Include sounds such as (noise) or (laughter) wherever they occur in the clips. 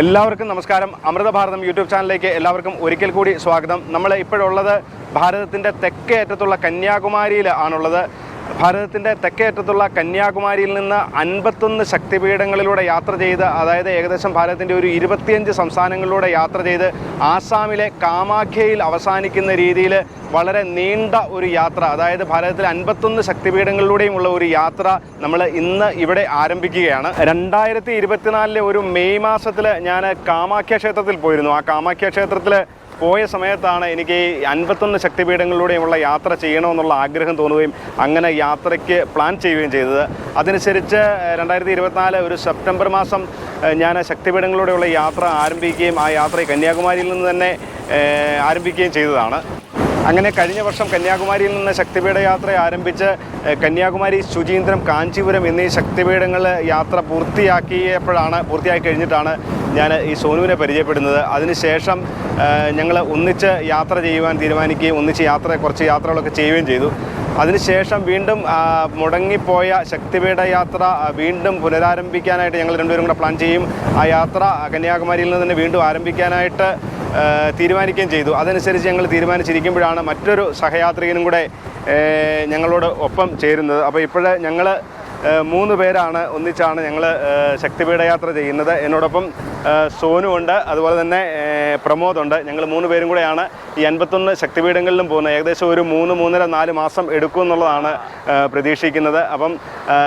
എല്ലാവർക്കും നമസ്കാരം. അമൃത ഭാരതം യൂട്യൂബ് ചാനലിലേക്ക് എല്ലാവർക്കും ഒരിക്കൽ കൂടി സ്വാഗതം. നമ്മൾ ഇപ്പോഴുള്ളത് ഭാരതത്തിന്റെ തെക്കേ അറ്റത്തുള്ള കന്യാകുമാരിയിൽ ആണുള്ളത്. ഭാരതത്തിന്റെ തെക്കേ അറ്റത്തുള്ള കന്യാകുമാരിയിൽ നിന്ന് അൻപത്തൊന്ന് ശക്തിപീഠങ്ങളിലൂടെ യാത്ര ചെയ്ത് അതായത് ഏകദേശം ഭാരതത്തിന്റെ ഒരു ഇരുപത്തിയഞ്ച് സംസ്ഥാനങ്ങളിലൂടെ യാത്ര ചെയ്ത് ആസാമിലെ കാമാഖ്യയിൽ അവസാനിക്കുന്ന രീതിയിൽ വളരെ നീണ്ട ഒരു യാത്ര അതായത് ഭാരതത്തിലെ അൻപത്തൊന്ന് ശക്തിപീഠങ്ങളിലൂടെയുമുള്ള ഒരു യാത്ര നമ്മൾ ഇന്ന് ഇവിടെ ആരംഭിക്കുകയാണ്. രണ്ടായിരത്തി ഇരുപത്തിനാലിലെ ഒരു മെയ് മാസത്തിൽ ഞാൻ കാമാഖ്യ ക്ഷേത്രത്തിൽ പോയിരുന്നു. ആ കാമാഖ്യ ക്ഷേത്രത്തിൽ പോയ സമയത്താണ് എനിക്ക് അൻപത്തൊന്ന് ശക്തിപീഠങ്ങളിലൂടെയുമുള്ള യാത്ര ചെയ്യണമെന്നുള്ള ആഗ്രഹം തോന്നുകയും അങ്ങനെ യാത്രയ്ക്ക് പ്ലാൻ ചെയ്യുകയും ചെയ്തത്. അതനുസരിച്ച് രണ്ടായിരത്തി ഇരുപത്തിനാല് ഒരു സെപ്റ്റംബർ മാസം ഞാൻ ശക്തിപീഠങ്ങളിലൂടെയുള്ള യാത്ര ആരംഭിക്കുകയും ആ യാത്ര കന്യാകുമാരിയിൽ നിന്ന് തന്നെ ആരംഭിക്കുകയും ചെയ്തതാണ്. അങ്ങനെ കഴിഞ്ഞ വർഷം കന്യാകുമാരിയിൽ നിന്ന് ശക്തിപീഠ യാത്ര ആരംഭിച്ച് കന്യാകുമാരി ശുചീന്ദ്രം കാഞ്ചീപുരം എന്നീ ശക്തിപീഠങ്ങൾ യാത്ര പൂർത്തിയാക്കിയപ്പോഴാണ് പൂർത്തിയാക്കി കഴിഞ്ഞിട്ടാണ് ഞാൻ ഈ സോനുവിനെ പരിചയപ്പെടുന്നത്. അതിനുശേഷം ഞങ്ങൾ ഒന്നിച്ച് യാത്ര ചെയ്യുവാൻ തീരുമാനിക്കുകയും ഒന്നിച്ച് യാത്ര കുറച്ച് യാത്രകളൊക്കെ ചെയ്യുകയും ചെയ്തു. അതിനുശേഷം വീണ്ടും മുടങ്ങിപ്പോയ ശക്തിപീഠ യാത്ര വീണ്ടും പുനരാരംഭിക്കാനായിട്ട് ഞങ്ങൾ രണ്ടുപേരും കൂടെ പ്ലാൻ ചെയ്യും. ആ യാത്ര കന്യാകുമാരിയിൽ നിന്ന് തന്നെ വീണ്ടും ആരംഭിക്കാനായിട്ട് തീരുമാനിക്കുകയും ചെയ്തു. അതനുസരിച്ച് ഞങ്ങൾ തീരുമാനിച്ചിരിക്കുമ്പോഴാണ് മറ്റൊരു സഹയാത്രികനും കൂടെ ഞങ്ങളോട് ഒപ്പം ചേരുന്നത്. അപ്പോൾ ഇപ്പോഴേ ഞങ്ങൾ മൂന്ന് പേരാണ് ഒന്നിച്ചാണ് ഞങ്ങൾ ശക്തിപീഠയാത്ര ചെയ്യുന്നത്. എന്നോടൊപ്പം സോനുണ്ട് അതുപോലെ തന്നെ പ്രമോദ് പ്രമോദുണ്ട് ഞങ്ങൾ മൂന്ന് പേരും കൂടെയാണ് ഈ അൻപത്തൊന്ന് ശക്തിപീഠങ്ങളിലും പോകുന്നത്. ഏകദേശം ഒരു മൂന്ന് മൂന്നര നാല് മാസം എടുക്കും എന്നുള്ളതാണ് പ്രതീക്ഷിക്കുന്നത്. അപ്പം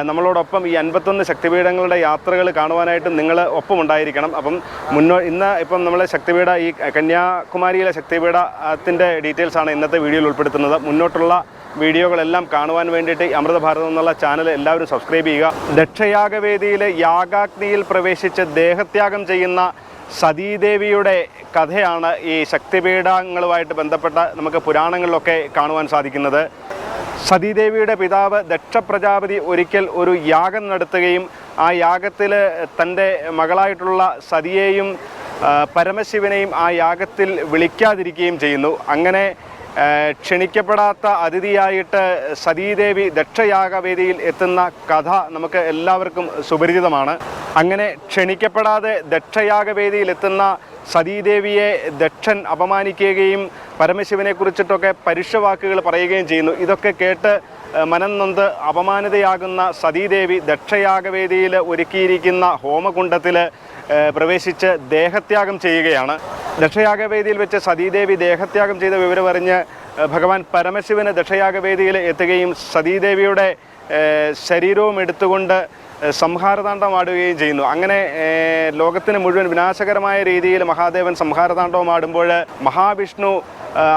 നമ്മളോടൊപ്പം ഈ അൻപത്തൊന്ന് ശക്തിപീഠങ്ങളുടെ യാത്രകൾ കാണുവാനായിട്ട് നിങ്ങൾ ഒപ്പം ഉണ്ടായിരിക്കണം അപ്പം മുന്നോ ഇന്ന് ഇപ്പം നമ്മൾ ശക്തിപീഠ ഈ കന്യാകുമാരിയിലെ ശക്തിപീഠത്തിന്റെ ഡീറ്റെയിൽസാണ് ഇന്നത്തെ വീഡിയോയിൽ ഉൾപ്പെടുത്തുന്നത്. മുന്നോട്ടുള്ള വീഡിയോകളെല്ലാം കാണുവാൻ വേണ്ടിയിട്ട് അമൃതഭാരതം അമൃത ഭാരതം എന്നുള്ള ചാനൽ എല്ലാവരും സബ്സ്ക്രൈബ് ചെയ്യുക. ദക്ഷയാഗവേദിയിലെ യാഗാഗ്നിയിൽ പ്രവേശിച്ച് ദേഹത്യാഗം ചെയ്യുന്ന സതീദേവിയുടെ കഥയാണ് ഈ ശക്തിപീഠങ്ങളുമായിട്ട് ബന്ധപ്പെട്ട നമുക്ക് പുരാണങ്ങളിലൊക്കെ കാണുവാൻ സാധിക്കുന്നത്. സതീദേവിയുടെ പിതാവ് ദക്ഷ പ്രജാപതി ഒരിക്കൽ ഒരു യാഗം നടത്തുകയും ആ യാഗത്തിൽ തന്റെ മകളായിട്ടുള്ള സതിയെയും പരമശിവനെയും ആ യാഗത്തിൽ വിളിക്കാതിരിക്കുകയും ചെയ്യുന്നു. അങ്ങനെ ക്ഷണിക്കപ്പെടാത്ത അതിഥിയായിട്ട് സതീദേവി ദക്ഷയാഗവേദിയിൽ എത്തുന്ന കഥ നമുക്ക് എല്ലാവർക്കും സുപരിചിതമാണ്. അങ്ങനെ ക്ഷണിക്കപ്പെടാതെ ദക്ഷയാഗവേദിയിൽ എത്തുന്ന സതീദേവിയെ ദക്ഷൻ അപമാനിക്കുകയും പരമശിവനെ കുറിച്ചിട്ടൊക്കെ പരുഷവാക്കുകൾ പറയുകയും ചെയ്യുന്നു. ഇതൊക്കെ കേട്ട് മനം നൊന്ത് അപമാനിതയാകുന്ന സതീദേവി ദക്ഷയാഗവേദിയിൽ ഒരുക്കിയിരിക്കുന്ന ഹോമകുണ്ടത്തിൽ പ്രവേശിച്ച് ദേഹത്യാഗം ചെയ്യുകയാണ്. ദക്ഷയാഗവേദിയിൽ വെച്ച് സതീദേവി ദേഹത്യാഗം ചെയ്ത വിവരമറിഞ്ഞ് ഭഗവാൻ പരമശിവന് ദക്ഷയാഗവേദിയിൽ എത്തുകയും സതീദേവിയുടെ ശരീരവും എടുത്തുകൊണ്ട് ഏഹ് സംഹാരതാണ്ഡവമാടുകയും ചെയ്യുന്നു. അങ്ങനെ ലോകത്തിന് മുഴുവൻ വിനാശകരമായ രീതിയിൽ മഹാദേവൻ സംഹാരതാണ്ഡവം ആടുമ്പോൾ മഹാവിഷ്ണു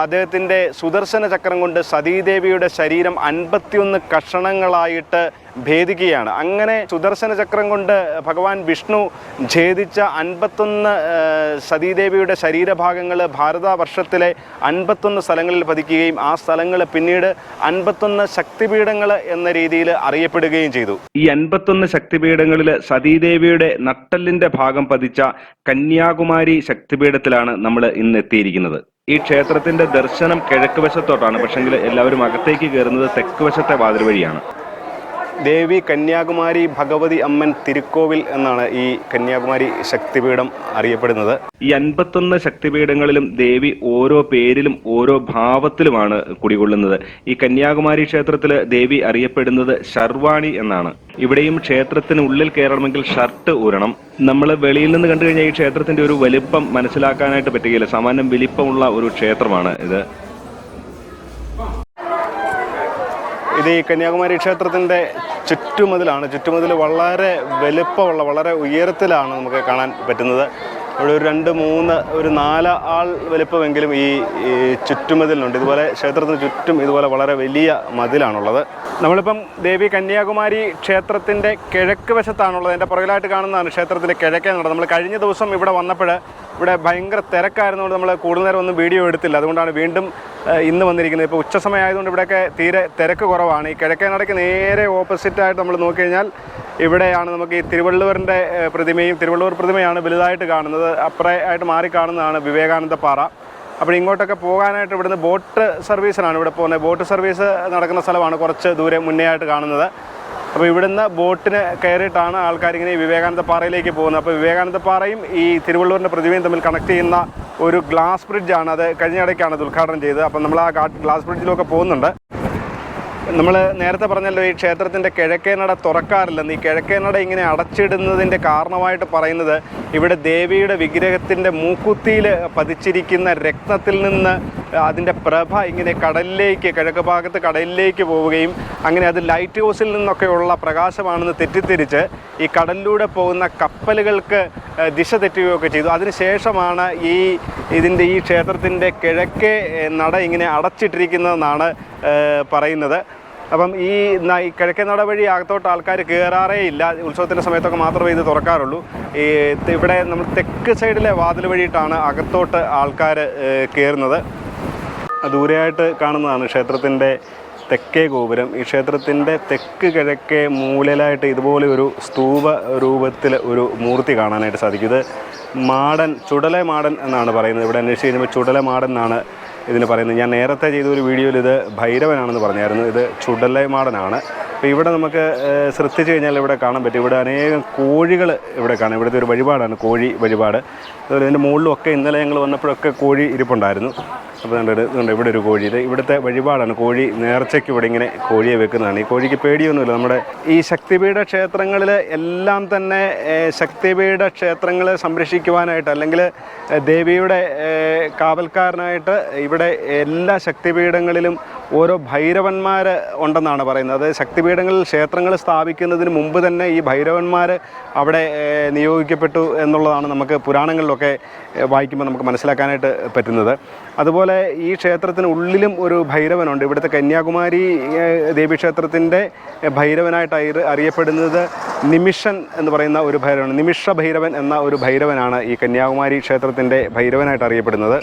അദ്ദേഹത്തിന്റെ സുദർശന ചക്രം കൊണ്ട് സതീദേവിയുടെ ശരീരം അൻപത്തിയൊന്ന് കഷണങ്ങളായിട്ട് ഭേദിക്കുകയാണ്. അങ്ങനെ സുദർശന ചക്രം കൊണ്ട് ഭഗവാൻ വിഷ്ണു ഛേദിച്ച അൻപത്തൊന്ന് സതീദേവിയുടെ ശരീരഭാഗങ്ങൾ ഭാരതവർഷത്തിലെ അൻപത്തൊന്ന് സ്ഥലങ്ങളിൽ പതിക്കുകയും ആ സ്ഥലങ്ങൾ പിന്നീട് അൻപത്തൊന്ന് ശക്തിപീഠങ്ങൾ എന്ന രീതിയിൽ അറിയപ്പെടുകയും ചെയ്തു. ഈ അൻപത്തൊന്ന് ശക്തിപീഠങ്ങളിൽ സതീദേവിയുടെ നട്ടല്ലിന്റെ ഭാഗം പതിച്ച കന്യാകുമാരി ശക്തിപീഠത്തിലാണ് നമ്മൾ ഇന്ന് എത്തിയിരിക്കുന്നത്. ഈ ക്ഷേത്രത്തിന്റെ ദർശനം കിഴക്ക് വശത്തോട്ടാണ്. പക്ഷെങ്കിൽ എല്ലാവരും അകത്തേക്ക് കയറുന്നത് തെക്ക് വശത്തെ വാതിൽ വഴിയാണ്. ദേവി കന്യാകുമാരി ഭഗവതി അമ്മൻ തിരുക്കോവിൽ എന്നാണ് ഈ കന്യാകുമാരി ശക്തിപീഠം അറിയപ്പെടുന്നത്. ഈ അൻപത്തൊന്ന് ശക്തിപീഠങ്ങളിലും ദേവി ഓരോ പേരിലും ഓരോ ഭാവത്തിലുമാണ് കുടികൊള്ളുന്നത്. ഈ കന്യാകുമാരി ക്ഷേത്രത്തിൽ ദേവി അറിയപ്പെടുന്നത് ശർവാണി എന്നാണ്. ഇവിടെയും ക്ഷേത്രത്തിനുള്ളിൽ കയറണമെങ്കിൽ ഷർട്ട് ഊരണം. നമ്മൾ വെളിയിൽ നിന്ന് കണ്ടു കഴിഞ്ഞാൽ ഈ ക്ഷേത്രത്തിന്റെ ഒരു വലിപ്പം മനസ്സിലാക്കാനായിട്ട് പറ്റുകയില്ല. സാമാന്യം വലിപ്പമുള്ള ഒരു ക്ഷേത്രമാണ് ഇത്. ഇത് ഈ കന്യാകുമാരി ക്ഷേത്രത്തിന്റെ ചുറ്റുമതിലാണ്. ചുറ്റുമതിൽ വളരെ വലുപ്പമുള്ള വളരെ ഉയരത്തിലാണ് നമുക്ക് കാണാൻ പറ്റുന്നത്. ഇവിടെ ഒരു രണ്ട് മൂന്ന് ഒരു നാല് ആൾ വലുപ്പമെങ്കിലും ഈ ചുറ്റുമതിലുണ്ട്. ഇതുപോലെ ക്ഷേത്രത്തിന് ചുറ്റും ഇതുപോലെ വളരെ വലിയ മതിലാണുള്ളത്. നമ്മളിപ്പം ദേവി കന്യാകുമാരി ക്ഷേത്രത്തിന്റെ കിഴക്ക് വശത്താണുള്ളത്. എന്റെ പുറകിലായിട്ട് കാണുന്നതാണ് ക്ഷേത്രത്തിന്റെ കിഴക്കേ നടന്നത്. നമ്മൾ കഴിഞ്ഞ ദിവസം ഇവിടെ വന്നപ്പോൾ ഇവിടെ ഭയങ്കര തിരക്കായിരുന്നുകൊണ്ട് നമ്മൾ കൂടുതൽ നേരം ഒന്നും വീഡിയോ എടുത്തില്ല. അതുകൊണ്ടാണ് വീണ്ടും ഇന്ന് വന്നിരിക്കുന്നത്. ഇപ്പോൾ ഉച്ച സമയമായതുകൊണ്ട് ഇവിടെയൊക്കെ തീരെ തിരക്ക് കുറവാണ്. ഈ കിഴക്കേ നടക്ക് നേരെ ഓപ്പോസിറ്റായിട്ട് നമ്മൾ നോക്കിക്കഴിഞ്ഞാൽ ഇവിടെയാണ് നമുക്ക് ഈ തിരുവള്ളുവറിന്റെ പ്രതിമയും തിരുവള്ളുവർ പ്രതിമയാണ് വലുതായിട്ട് കാണുന്നത്. അപ്പുറേ ആയിട്ട് മാറി കാണുന്നതാണ് വിവേകാനന്ദ പാറ. അപ്പോൾ ഇങ്ങോട്ടൊക്കെ പോകാനായിട്ട് ഇവിടുന്ന് ബോട്ട് സർവീസിനാണ് ഇവിടെ പോകുന്നത്. ബോട്ട് സർവീസ് നടക്കുന്ന സ്ഥലമാണ് കുറച്ച് ദൂരെ മുന്നേ ആയിട്ട് കാണുന്നത്. അപ്പോൾ ഇവിടുന്ന് ബോട്ടിന് കയറിയിട്ടാണ് ആൾക്കാർ ഇങ്ങനെ വിവേകാനന്ദ പാറയിലേക്ക് പോകുന്നത്. അപ്പോൾ വിവേകാനന്ദ പാറയും ഈ തിരുവള്ളൂരിന്റെ പ്രതിമയും തമ്മിൽ കണക്ട് ചെയ്യുന്ന ഒരു ഗ്ലാസ് ബ്രിഡ്ജാണ് അത് കഴിഞ്ഞ ഇടയ്ക്കാണ് അത് ഉദ്ഘാടനം ചെയ്തത്. അപ്പം നമ്മൾ ആ ഗ്ലാസ് ബ്രിഡ്ജിലൊക്കെ പോകുന്നുണ്ട്. നമ്മൾ നേരത്തെ പറഞ്ഞല്ലോ ഈ ക്ഷേത്രത്തിന്റെ കിഴക്കേ നട തുറക്കാറില്ലെന്ന് ഈ കിഴക്കേ നട ഇങ്ങനെ അടച്ചിടുന്നതിന്റെ കാരണമായിട്ട് പറയുന്നത് ഇവിടെ ദേവിയുടെ വിഗ്രഹത്തിന്റെ മൂക്കുത്തിയിൽ പതിച്ചിരിക്കുന്ന രക്തത്തിൽ നിന്ന് അതിന്റെ പ്രഭ ഇങ്ങനെ കടലിലേക്ക് കിഴക്ക് ഭാഗത്ത് കടലിലേക്ക് പോവുകയും അങ്ങനെ അത് ലൈറ്റ് ഹൗസിൽ നിന്നൊക്കെയുള്ള പ്രകാശമാണെന്ന് തെറ്റിദ്ധരിച്ച് ഈ കടലിലൂടെ പോകുന്ന കപ്പലുകൾക്ക് ദിശ തെറ്റുകയൊക്കെ ചെയ്തു. അതിനുശേഷമാണ് ഈ ഇതിന്റെ ഈ ക്ഷേത്രത്തിന്റെ കിഴക്കേ നട ഇങ്ങനെ അടച്ചിട്ടിരിക്കുന്നതെന്നാണ് പറയുന്നത്. അപ്പം ഈ കിഴക്കേ നട വഴി അകത്തോട്ട് ആൾക്കാർ കയറാറേ ഇല്ല. ഉത്സവത്തിന്റെ സമയത്തൊക്കെ മാത്രമേ ഇത് തുറക്കാറുള്ളൂ. ഈ ഇവിടെ നമ്മൾ തെക്ക് സൈഡിലെ വാതിൽ വഴിയിട്ടാണ് അകത്തോട്ട് ആൾക്കാർ കയറുന്നത് ദൂരെയായിട്ട് കാണുന്നതാണ് ക്ഷേത്രത്തിന്റെ തെക്കേ ഗോപുരം. ഈ ക്ഷേത്രത്തിന്റെ തെക്ക് കിഴക്കേ മൂലയിലായിട്ട് ഇതുപോലെ ഒരു സ്തൂപ രൂപത്തിൽ ഒരു മൂർത്തി കാണാനായിട്ട് സാധിക്കും. ഇത് മാടൻ ചുടല മാടൻ എന്നാണ് പറയുന്നത്. ഇവിടെ അന്വേഷിച്ച് കഴിഞ്ഞപ്പോൾ ചുടല മാടൻ എന്നാണ് ഇതിന് പറയുന്നത്. ഞാൻ നേരത്തെ ചെയ്ത ഒരു വീഡിയോയിൽ ഇത് ഭൈരവനാണെന്ന് പറഞ്ഞായിരുന്നു. ഇത് ചുടല മാടനാണ്. അപ്പോൾ ഇവിടെ നമുക്ക് ശ്രദ്ധിച്ചു കഴിഞ്ഞാൽ ഇവിടെ കാണാൻ പറ്റും. ഇവിടെ അനേകം കോഴികൾ ഇവിടെ കാണാം. ഇവിടുത്തെ ഒരു വഴിപാടാണ് കോഴി വഴിപാട്. അതുപോലെ ഇതിന്റെ മുകളിലും ഒക്കെ ഇന്നലെ ഞങ്ങൾ വന്നപ്പോഴൊക്കെ കോഴി ഇരിപ്പുണ്ടായിരുന്നു. അപ്പോൾ ഇതുണ്ട് ഇവിടെ ഒരു കോഴി. ഇത് ഇവിടുത്തെ വഴിപാടാണ്. കോഴി നേർച്ചയ്ക്ക് ഇവിടെ ഇങ്ങനെ കോഴിയെ വെക്കുന്നതാണ്. ഈ കോഴിക്ക് പേടിയൊന്നുമില്ല. നമ്മുടെ ഈ ശക്തിപീഠ ക്ഷേത്രങ്ങളിൽ എല്ലാം തന്നെ ശക്തിപീഠ ക്ഷേത്രങ്ങളെ സംരക്ഷിക്കുവാനായിട്ട് അല്ലെങ്കിൽ ദേവിയുടെ കാവൽക്കാരനായിട്ട് ഇവിടെ എല്ലാ ശക്തിപീഠങ്ങളിലും ഓരോ ഭൈരവന്മാർ ഉണ്ടെന്നാണ് പറയുന്നത്. അതായത് ശക്തിപീഠങ്ങളിൽ ക്ഷേത്രങ്ങൾ സ്ഥാപിക്കുന്നതിന് മുമ്പ് തന്നെ ഈ ഭൈരവന്മാർ അവിടെ നിയോഗിക്കപ്പെട്ടു എന്നുള്ളതാണ് നമുക്ക് പുരാണങ്ങളിലൊക്കെ വായിക്കുമ്പോൾ നമുക്ക് മനസ്സിലാക്കാനായിട്ട് പറ്റുന്നത്. അതുപോലെ ഈ ക്ഷേത്രത്തിന് ഉള്ളിലും ഒരു ഭൈരവനുണ്ട്. ഇവിടുത്തെ കന്യാകുമാരി ദേവി ദേവീക്ഷേത്രത്തിന്റെ ഭൈരവനായിട്ട് അറിയപ്പെടുന്നത് നിമിഷൻ എന്ന് പറയുന്ന ഒരു ഭൈരവൻ നിമിഷ ഭൈരവൻ എന്ന ഒരു ഭൈരവനാണ് ഈ കന്യാകുമാരി ക്ഷേത്രത്തിന്റെ ഭൈരവനായിട്ട് അറിയപ്പെടുന്നത്.